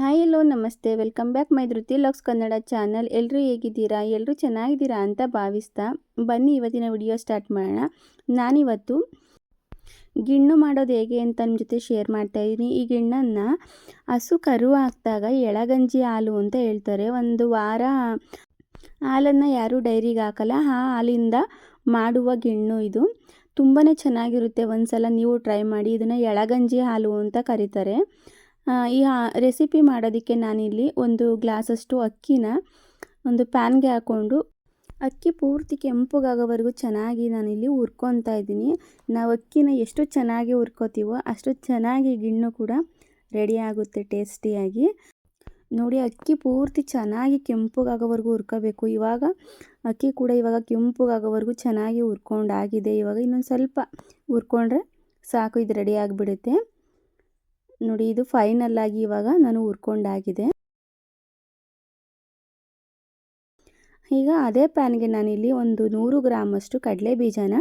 Hi ಎಲ್ಲೋ, ನಮಸ್ತೆ. Welcome back my Dhriti LOX Kannada channel. ಎಲ್ಲರೂ ಹೇಗಿದ್ದೀರಾ? ಎಲ್ಲರೂ ಚೆನ್ನಾಗಿದ್ದೀರಾ ಅಂತ ಭಾವಿಸ್ತಾ ಬನ್ನಿ, ಇವತ್ತಿನ ವಿಡಿಯೋ ಸ್ಟಾರ್ಟ್ ಮಾಡೋಣ. ನಾನಿವತ್ತು ಗಿಣ್ಣು ಮಾಡೋದು ಹೇಗೆ ಅಂತ ನಿಮ್ಮ ಜೊತೆ ಶೇರ್ ಮಾಡ್ತಾ ಇದ್ದೀನಿ. ಈ ಗಿಣ್ಣನ್ನು ಹಸು ಕರು ಹಾಕಿದಾಗ ಎಳಗಂಜಿ ಹಾಲು ಅಂತ ಹೇಳ್ತಾರೆ. ಒಂದು ವಾರ ಹಾಲನ್ನು ಯಾರೂ ಡೈರಿಗೆ ಹಾಕಲ್ಲ. ಆ ಹಾಲಿಂದ ಮಾಡುವ ಗಿಣ್ಣು ಇದು. ತುಂಬಾ ಚೆನ್ನಾಗಿರುತ್ತೆ. ಒಂದು ಸಲ ನೀವು ಟ್ರೈ ಮಾಡಿ. ಇದನ್ನು ಎಳಗಂಜಿ ಹಾಲು ಅಂತ ಕರೀತಾರೆ. ಈ ರೆಸಿಪಿ ಮಾಡೋದಕ್ಕೆ ನಾನಿಲ್ಲಿ ಒಂದು ಗ್ಲಾಸಷ್ಟು ಅಕ್ಕಿನ ಒಂದು ಪ್ಯಾನ್ಗೆ ಹಾಕ್ಕೊಂಡು, ಅಕ್ಕಿ ಪೂರ್ತಿ ಕೆಂಪುಗಾಗೋವರೆಗೂ ಚೆನ್ನಾಗಿ ನಾನಿಲ್ಲಿ ಹುರ್ಕೊತಾ ಇದ್ದೀನಿ. ನಾವು ಅಕ್ಕಿನ ಎಷ್ಟು ಚೆನ್ನಾಗಿ ಹುರ್ಕೋತೀವೋ ಅಷ್ಟು ಚೆನ್ನಾಗಿ ಗಿಣ್ಣು ಕೂಡ ರೆಡಿ ಆಗುತ್ತೆ ಟೇಸ್ಟಿಯಾಗಿ. ನೋಡಿ, ಅಕ್ಕಿ ಪೂರ್ತಿ ಚೆನ್ನಾಗಿ ಕೆಂಪುಗಾಗೋವರೆಗೂ ಹುರ್ಕೋಬೇಕು. ಇವಾಗ ಅಕ್ಕಿ ಕೂಡ ಇವಾಗ ಕೆಂಪುಗಾಗೋವರೆಗೂ ಚೆನ್ನಾಗಿ ಹುರ್ಕೊಂಡಾಗಿದೆ. ಇವಾಗ ಇನ್ನೊಂದು ಸ್ವಲ್ಪ ಹುರ್ಕೊಂಡ್ರೆ ಸಾಕು, ಇದು ರೆಡಿ ಆಗಿಬಿಡುತ್ತೆ. ನೋಡಿ, ಇದು ಫೈನಲ್ ಆಗಿ ಇವಾಗ ನಾನು ಹುರ್ಕೊಂಡಾಗಿದೆ. ಈಗ ಅದೇ ಪ್ಯಾನ್ಗೆ ನಾನಿಲ್ಲಿ ಒಂದು ನೂರು ಗ್ರಾಮಷ್ಟು ಕಡಲೆ ಬೀಜನ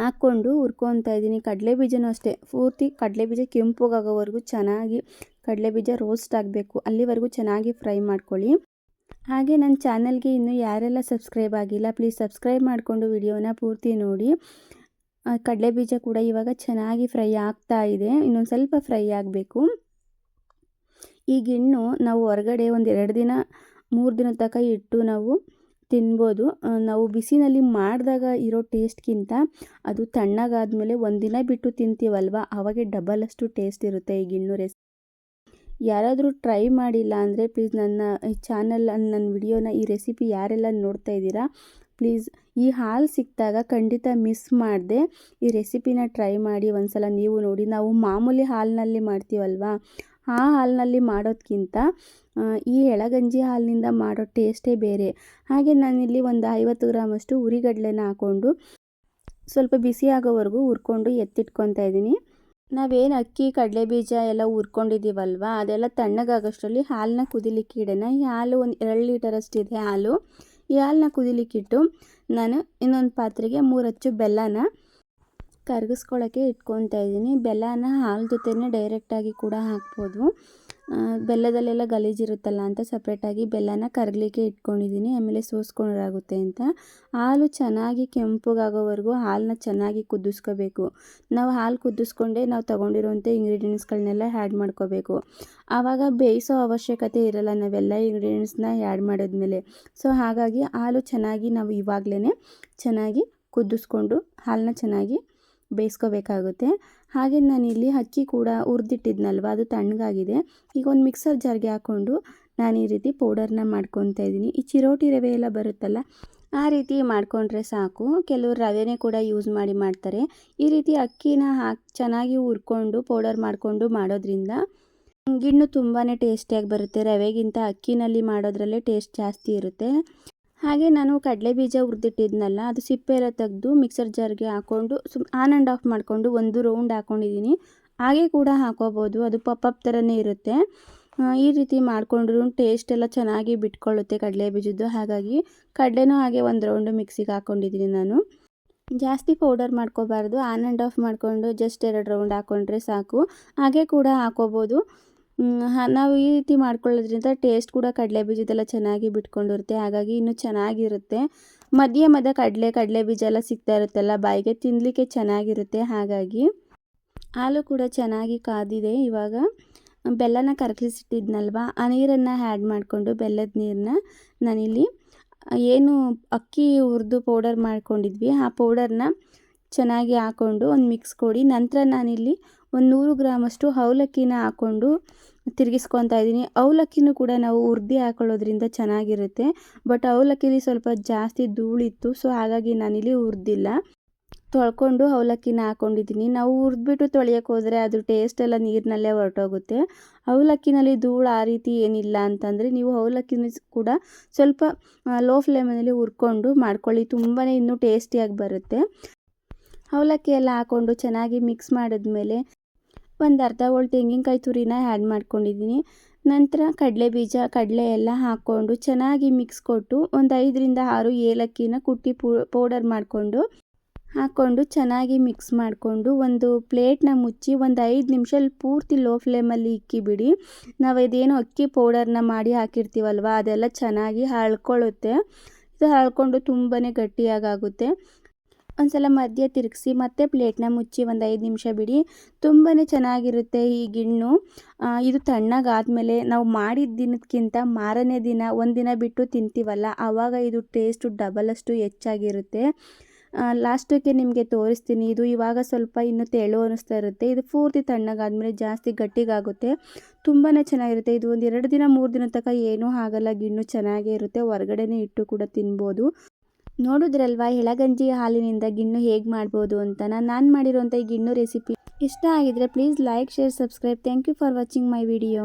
ಹಾಕ್ಕೊಂಡು ಹುರ್ಕೊತಾ ಇದ್ದೀನಿ. ಕಡಲೆ ಬೀಜನೂ ಅಷ್ಟೇ, ಪೂರ್ತಿ ಕಡಲೆ ಬೀಜ ಕೆಂಪುಗಾಗೋವರೆಗೂ ಚೆನ್ನಾಗಿ ಕಡಲೆ ಬೀಜ ರೋಸ್ಟ್ ಆಗಬೇಕು. ಅಲ್ಲಿವರೆಗೂ ಚೆನ್ನಾಗಿ ಫ್ರೈ ಮಾಡ್ಕೊಳ್ಳಿ. ಹಾಗೆ ನನ್ನ ಚಾನಲ್ಗೆ ಇನ್ನೂ ಯಾರೆಲ್ಲ ಸಬ್ಸ್ಕ್ರೈಬ್ ಆಗಿಲ್ಲ ಪ್ಲೀಸ್ ಸಬ್ಸ್ಕ್ರೈಬ್ ಮಾಡಿಕೊಂಡು ವಿಡಿಯೋನ ಪೂರ್ತಿ ನೋಡಿ. ಕಡಲೆ ಬೀಜ ಕೂಡ ಇವಾಗ ಚೆನ್ನಾಗಿ ಫ್ರೈ ಆಗ್ತಾ ಇದೆ. ಇನ್ನೊಂದು ಸ್ವಲ್ಪ ಫ್ರೈ ಆಗಬೇಕು. ಈ ಗಿಣ್ಣು ನಾವು ಹೊರಗಡೆ ಒಂದು ಎರಡು ದಿನ, ಮೂರು ದಿನ ತನಕ ಇಟ್ಟು ನಾವು ತಿನ್ಬೋದು. ನಾವು ಬಿಸಿನಲ್ಲಿ ಮಾಡಿದಾಗ ಇರೋ ಟೇಸ್ಟ್ಗಿಂತ ಅದು ತಣ್ಣಗಾದಮೇಲೆ ಒಂದು ದಿನ ಬಿಟ್ಟು ತಿಂತೀವಲ್ವ? ಅವಾಗೆ ಡಬಲ್ ಅಷ್ಟು ಟೇಸ್ಟ್ ಇರುತ್ತೆ ಈ ಗಿಣ್ಣು ರೆಸಿ ಯಾರಾದರೂ ಟ್ರೈ ಮಾಡಿಲ್ಲ ಅಂದರೆ ಪ್ಲೀಸ್ ನನ್ನ ಈ ಚಾನಲ್ ನನ್ನ ವಿಡಿಯೋನ ಈ ರೆಸಿಪಿ ಯಾರೆಲ್ಲ ನೋಡ್ತಾ ಇದ್ದೀರಾ ಪ್ಲೀಸ್ ಈ ಹಾಲು ಸಿಕ್ಕಿದಾಗ ಖಂಡಿತ ಮಿಸ್ ಮಾಡಿದೆ. ಈ ರೆಸಿಪಿನ ಟ್ರೈ ಮಾಡಿ ಒಂದ್ಸಲ ನೀವು ನೋಡಿ. ನಾವು ಮಾಮೂಲಿ ಹಾಲಿನಲ್ಲಿ ಮಾಡ್ತೀವಲ್ವಾ? ಆ ಹಾಲಿನಲ್ಲಿ ಮಾಡೋದಕ್ಕಿಂತ ಈ ಎಳಗಂಜಿ ಹಾಲಿನಿಂದ ಮಾಡೋ ಟೇಸ್ಟೇ ಬೇರೆ. ಹಾಗೆ ನಾನಿಲ್ಲಿ ಒಂದು ಐವತ್ತು ಗ್ರಾಮಷ್ಟು ಉರಿಗಡಲೆನ ಹಾಕ್ಕೊಂಡು ಸ್ವಲ್ಪ ಬಿಸಿ ಆಗೋವರೆಗೂ ಹುರ್ಕೊಂಡು ಎತ್ತಿಟ್ಕೊತಾ ಇದ್ದೀನಿ. ನಾವೇನು ಅಕ್ಕಿ ಕಡಲೆ ಬೀಜ ಎಲ್ಲ ಹುರ್ಕೊಂಡಿದ್ದೀವಲ್ವ? ಅದೆಲ್ಲ ತಣ್ಣಗಾಗೋಷ್ಟರಲ್ಲಿ ಹಾಲನ್ನ ಕುದಿಲಿಕ್ಕೆ ಇಡೋಣ. ಈ ಹಾಲು ಒಂದು ಎರಡು ಲೀಟರಷ್ಟಿದೆ ಹಾಲು. ಈ ಹಾಲನ್ನ ಕುದಿಲಿಕ್ಕಿಟ್ಟು ನಾನು ಇನ್ನೊಂದು ಪಾತ್ರೆಗೆ ಮೂರು ಹಚ್ಚು ಬೆಲ್ಲನ ಕರಗಿಸ್ಕೊಳ್ಳೋಕ್ಕೆ ಇಟ್ಕೊತಾ ಇದ್ದೀನಿ. ಬೆಲ್ಲನ ಹಾಲು ಜೊತೆನೇ ಡೈರೆಕ್ಟಾಗಿ ಕೂಡ ಹಾಕ್ಬೋದು. ಬೆಲ್ಲದಲ್ಲೆಲ್ಲ ಗಲೀಜಿರುತ್ತಲ್ಲ ಅಂತ ಸಪ್ರೇಟಾಗಿ ಬೆಲ್ಲನ ಕರಗಲಿಕ್ಕೆ ಇಟ್ಕೊಂಡಿದ್ದೀನಿ, ಆಮೇಲೆ ಸೋಸ್ಕೊಂಡಾಗುತ್ತೆ ಅಂತ. ಹಾಲು ಚೆನ್ನಾಗಿ ಕೆಂಪಗಾಗೋವರೆಗೂ ಹಾಲನ್ನ ಚೆನ್ನಾಗಿ ಕುದಿಸ್ಕೋಬೇಕು. ನಾವು ಹಾಲು ಕುದಿಸ್ಕೊಂಡೆ ನಾವು ತೊಗೊಂಡಿರುವಂಥ ಇಂಗ್ರೀಡಿಯೆಂಟ್ಸ್ಗಳನ್ನೆಲ್ಲ ಆ್ಯಡ್ ಮಾಡ್ಕೋಬೇಕು. ಆವಾಗ ಬೇಯಿಸೋ ಅವಶ್ಯಕತೆ ಇರಲ್ಲ, ನಾವೆಲ್ಲ ಇಂಗ್ರೀಡಿಯೆಂಟ್ಸ್ನ ಆ್ಯಡ್ ಮಾಡಿದ್ಮೇಲೆ. ಸೊ, ಹಾಗಾಗಿ ಹಾಲು ಚೆನ್ನಾಗಿ ನಾವು ಇವಾಗಲೇ ಚೆನ್ನಾಗಿ ಕುದಿಸ್ಕೊಂಡು ಹಾಲನ್ನ ಚೆನ್ನಾಗಿ ಬೇಯಿಸ್ಕೋಬೇಕಾಗುತ್ತೆ. ಹಾಗೆ ನಾನಿಲ್ಲಿ ಅಕ್ಕಿ ಕೂಡ ಹುರಿದಿಟ್ಟಿದ್ನಲ್ವ, ಅದು ತಣ್ಣಗಾಗಿದೆ. ಈಗ ಒಂದು ಮಿಕ್ಸರ್ ಜಾರ್ಗೆ ಹಾಕ್ಕೊಂಡು ನಾನು ಈ ರೀತಿ ಪೌಡರ್ನ ಮಾಡ್ಕೊತಾ ಇದ್ದೀನಿ. ಈ ಚಿರೋಟಿ ರವೆ ಎಲ್ಲ ಬರುತ್ತಲ್ಲ, ಆ ರೀತಿ ಮಾಡಿಕೊಂಡ್ರೆ ಸಾಕು. ಕೆಲವರು ರವೆನೇ ಕೂಡ ಯೂಸ್ ಮಾಡಿ ಮಾಡ್ತಾರೆ. ಈ ರೀತಿ ಅಕ್ಕಿನ ಹಾಕಿ, ಚೆನ್ನಾಗಿ ಹುರ್ಕೊಂಡು ಪೌಡರ್ ಮಾಡಿಕೊಂಡು ಮಾಡೋದ್ರಿಂದ ಗಿಣ್ಣು ತುಂಬಾ ಟೇಸ್ಟಿಯಾಗಿ ಬರುತ್ತೆ. ರವೆಗಿಂತ ಅಕ್ಕಿನಲ್ಲಿ ಮಾಡೋದ್ರಲ್ಲೇ ಟೇಸ್ಟ್ ಜಾಸ್ತಿ ಇರುತ್ತೆ. ಹಾಗೆ ನಾನು ಕಡಲೆ ಬೀಜ ಹುರಿದಿಟ್ಟಿದ್ನಲ್ಲ, ಅದು ಸಿಪ್ಪೆ ಎಲ್ಲ ತೆಗೆದು ಮಿಕ್ಸರ್ ಜಾರ್ಗೆ ಹಾಕ್ಕೊಂಡು ಸುಮ್ ಆನ್ ಆ್ಯಂಡ್ ಆಫ್ ಮಾಡಿಕೊಂಡು ಒಂದು ರೌಂಡ್ ಹಾಕ್ಕೊಂಡಿದ್ದೀನಿ ಹಾಗೆ ಕೂಡ ಹಾಕೋಬೋದು, ಅದು ಪಪ್ಪಪ್ ಥರನೇ ಇರುತ್ತೆ. ಈ ರೀತಿ ಮಾಡಿಕೊಂಡ್ರು ಟೇಸ್ಟ್ ಎಲ್ಲ ಚೆನ್ನಾಗಿ ಬಿಟ್ಕೊಳ್ಳುತ್ತೆ ಕಡಲೆ ಬೀಜದ್ದು. ಹಾಗಾಗಿ ಕಡಲೆನೂ ಹಾಗೆ ಒಂದು ರೌಂಡು ಮಿಕ್ಸಿಗೆ ಹಾಕ್ಕೊಂಡಿದ್ದೀನಿ ನಾನು. ಜಾಸ್ತಿ ಪೌಡರ್ ಮಾಡ್ಕೋಬಾರ್ದು ಆನ್ ಆ್ಯಂಡ್ ಆಫ್ ಮಾಡಿಕೊಂಡು ಜಸ್ಟ್ ಎರಡು ರೌಂಡ್ ಹಾಕ್ಕೊಂಡ್ರೆ ಸಾಕು. ಹಾಗೆ ಕೂಡ ಹಾಕೋಬೋದು. ನಾವು ಈ ರೀತಿ ಮಾಡ್ಕೊಳ್ಳೋದ್ರಿಂದ ಟೇಸ್ಟ್ ಕೂಡ ಕಡಲೆ ಬೀಜದೆಲ್ಲ ಚೆನ್ನಾಗಿ ಬಿಟ್ಕೊಂಡಿರುತ್ತೆ. ಹಾಗಾಗಿ ಇನ್ನೂ ಚೆನ್ನಾಗಿರುತ್ತೆ. ಮಧ್ಯ ಮಧ್ಯ ಕಡಲೆ ಕಡಲೆ ಬೀಜ ಎಲ್ಲ ಸಿಗ್ತಾ ಇರುತ್ತಲ್ಲ, ಬಾಯಿಗೆ ತಿನ್ನಲಿಕ್ಕೆ ಚೆನ್ನಾಗಿರುತ್ತೆ. ಹಾಗಾಗಿ ಹಾಲು ಕೂಡ ಚೆನ್ನಾಗಿ ಕಾದಿದೆ ಇವಾಗ. ಬೆಲ್ಲನ ಕರಗಿಸಿಟ್ಟಿದ್ನಲ್ವ ಆ ನೀರನ್ನು ಆ್ಯಡ್ ಮಾಡಿಕೊಂಡು ಬೆಲ್ಲದ ನೀರನ್ನ ನಾನಿಲ್ಲಿ, ಏನು ಅಕ್ಕಿ ಹುರಿದು ಪೌಡರ್ ಮಾಡ್ಕೊಂಡಿದ್ವಿ. ಆ ಪೌಡರ್ನ ಚೆನ್ನಾಗಿ ಹಾಕ್ಕೊಂಡು ಒಂದು ಮಿಕ್ಸ್ ಕೊಡಿ. ನಂತರ ನಾನಿಲ್ಲಿ ಒಂದು ನೂರು ಗ್ರಾಮಷ್ಟು ಅವಲಕ್ಕಿನ ಹಾಕ್ಕೊಂಡು ತಿರುಗಿಸ್ಕೊತಾ ಇದ್ದೀನಿ. ಅವಲಕ್ಕಿನೂ ಕೂಡ ನಾವು ಉರ್ದಿ ಹಾಕೊಳ್ಳೋದ್ರಿಂದ ಚೆನ್ನಾಗಿರುತ್ತೆ. ಬಟ್ ಅವಲಕ್ಕಿಲಿ ಸ್ವಲ್ಪ ಜಾಸ್ತಿ ಧೂಳಿತ್ತು ಸೊ ಹಾಗಾಗಿ ನಾನಿಲ್ಲಿ ಹುರಿದಿಲ್ಲ ತೊಳ್ಕೊಂಡು ಅವಲಕ್ಕಿನ ಹಾಕ್ಕೊಂಡಿದ್ದೀನಿ ನಾವು ಹುರಿದ್ಬಿಟ್ಟು ತೊಳೆಯೋಕೆ ಹೋದರೆ ಅದು ಟೇಸ್ಟ್ ಎಲ್ಲ ನೀರಿನಲ್ಲೇ ಹೊರಟೋಗುತ್ತೆ. ಅವಲಕ್ಕಿನಲ್ಲಿ ಧೂಳು ಆ ರೀತಿ ಏನಿಲ್ಲ ಅಂತಂದರೆ ನೀವು ಅವಲಕ್ಕಿನ ಕೂಡ ಸ್ವಲ್ಪ ಲೋ ಫ್ಲೇಮಲ್ಲಿ ಹುರ್ಕೊಂಡು ಮಾಡ್ಕೊಳ್ಳಿ. ತುಂಬಾ ಇನ್ನೂ ಟೇಸ್ಟಿಯಾಗಿ ಬರುತ್ತೆ. ಅವಲಕ್ಕಿ ಎಲ್ಲ ಹಾಕ್ಕೊಂಡು ಚೆನ್ನಾಗಿ ಮಿಕ್ಸ್ ಮಾಡಿದ್ಮೇಲೆ ಒಂದು ಅರ್ಧ ಹೋಳು ತೆಂಗಿನಕಾಯಿ ತುರಿನ ಆ್ಯಡ್ ಮಾಡ್ಕೊಂಡಿದ್ದೀನಿ ನಂತರ ಕಡಲೆ ಬೀಜ, ಕಡಲೆ ಎಲ್ಲ ಹಾಕ್ಕೊಂಡು ಚೆನ್ನಾಗಿ ಮಿಕ್ಸ್ ಕೊಟ್ಟು ಒಂದು ಐದರಿಂದ ಆರು ಏಲಕ್ಕಿನ ಕುಟ್ಟಿ ಪೌಡರ್ ಮಾಡಿಕೊಂಡು ಹಾಕ್ಕೊಂಡು ಚೆನ್ನಾಗಿ ಮಿಕ್ಸ್ ಮಾಡಿಕೊಂಡು ಒಂದು ಪ್ಲೇಟ್ನ ಮುಚ್ಚಿ ಒಂದು ಐದು ನಿಮಿಷ ಪೂರ್ತಿ ಲೋ ಫ್ಲೇಮಲ್ಲಿ ಇಕ್ಕಿಬಿಡಿ. ನಾವು ಇದೇನು ಅಕ್ಕಿ ಪೌಡರ್ನ ಮಾಡಿ ಹಾಕಿರ್ತೀವಲ್ವ, ಅದೆಲ್ಲ ಚೆನ್ನಾಗಿ ಹಳ್ಕೊಳ್ಳುತ್ತೆ ಇದು ಹಳ್ಕೊಂಡು ತುಂಬಾ ಗಟ್ಟಿಯಾಗುತ್ತೆ ಒಂದ್ಸಲ ಮಧ್ಯ ತಿರುಗಿಸಿ ಮತ್ತೆ ಪ್ಲೇಟ್ನ ಮುಚ್ಚಿ ಒಂದು ಐದು ನಿಮಿಷ ಬಿಡಿ. ತುಂಬಾ ಚೆನ್ನಾಗಿರುತ್ತೆ ಈ ಗಿಣ್ಣು. ಇದು ತಣ್ಣಗಾದ್ಮೇಲೆ ನಾವು ಮಾಡಿದ ದಿನಕ್ಕಿಂತ ಮಾರನೇ ದಿನ ಒಂದಿನ ಬಿಟ್ಟು ತಿಂತೀವಲ್ಲ ಆವಾಗ ಇದು ಟೇಸ್ಟು ಡಬಲಷ್ಟು ಹೆಚ್ಚಾಗಿರುತ್ತೆ. ಲಾಸ್ಟಕ್ಕೆ ನಿಮಗೆ ತೋರಿಸ್ತೀನಿ, ಇದು ಇವಾಗ ಸ್ವಲ್ಪ ಇನ್ನು ತೆಳು ಅನ್ನಿಸ್ತಾ ಇರುತ್ತೆ. ಇದು ಪೂರ್ತಿ ತಣ್ಣಗಾದ್ಮೇಲೆ ಜಾಸ್ತಿ ಗಟ್ಟಿಗಾಗುತ್ತೆ. ತುಂಬಾ ಚೆನ್ನಾಗಿರುತ್ತೆ. ಇದು ಒಂದು ಎರಡು ದಿನ, ಮೂರು ದಿನ ತನಕ ಏನೂ ಆಗಲ್ಲ, ಗಿಣ್ಣು ಚೆನ್ನಾಗೇ ಇರುತ್ತೆ. ಹೊರಗಡೆನೇ ಇಟ್ಟು ಕೂಡ ತಿನ್ಬೋದು. ನೋಡಿದ್ರಲ್ವಾ? ಎಳಗಂಜಿ ಹಾಲಿನಿಂದ ಗಿಣ್ಣು ಹೇಗೆ ಮಾಡ್ಬೋದು ಅಂತ. ನಾನು ಮಾಡಿರೋಂಥ ಈ ಗಿಣ್ಣು ರೆಸಿಪಿ ಇಷ್ಟ ಆಗಿದ್ರೆ please like share subscribe thank you for watching my video